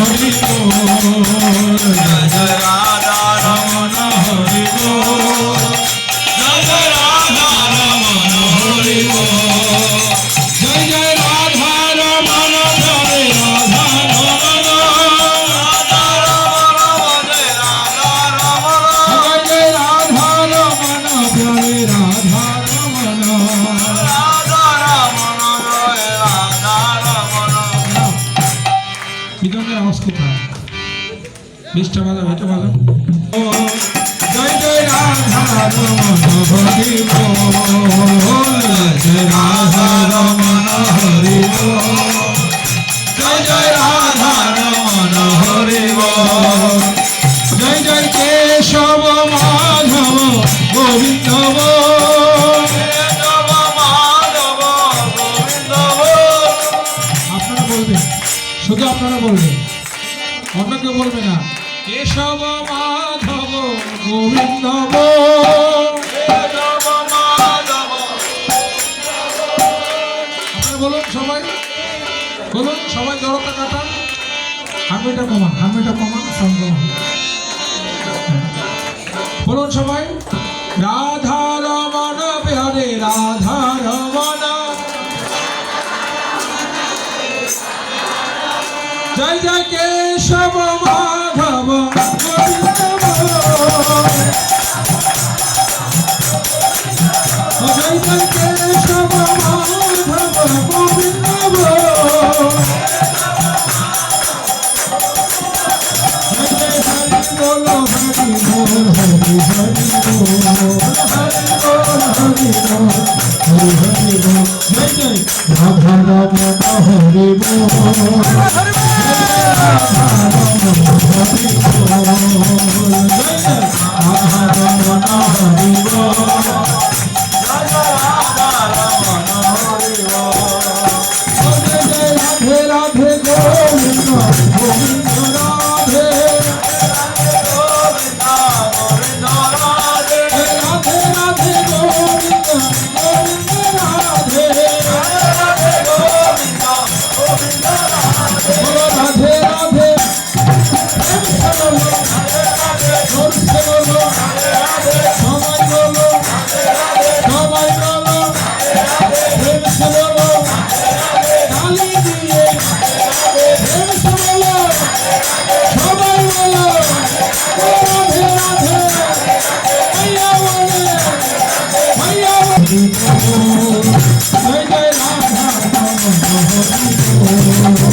হরি সাহস কোথায়? বিশটা বাজাও এটা জয় জয় রাধা রমণ হরি কেশব মাধব আপনারা বলবেন। অন্য বলবে না। কেশব মাধব গোবিন্দ বলুন সবাই। বলুন সবাই জড়তা কাটা। হামিটা কমান হামিটা কমান বলুন সবাই। রাধা রমণ বিহারে রাধা জয় জয় কেশব মাধব জয় জয় হরি বল হরি হরি হরি হরি হরি হরি হরি হরি হরি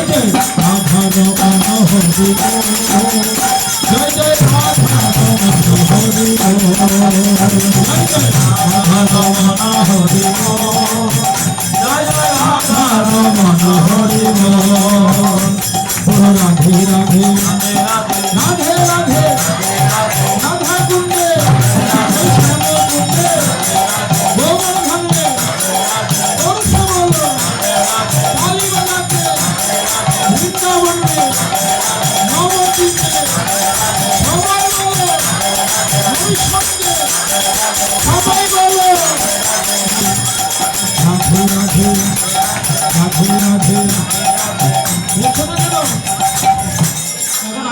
আধার মনোহর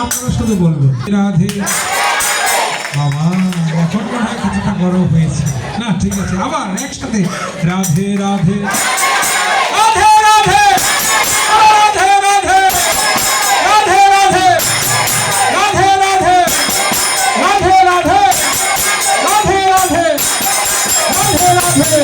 আপনারা শুধু রাধে বাবা কিছুটা গরম হয়েছে। না, ঠিক আছে, আবার একসাথে। রাধে রাধে। রাধে রাধে। রাধে রাধে। রাধে রাধে। রাধে রাধে। রাধে রাধে। রাধে রাধে। রাধে রাধে।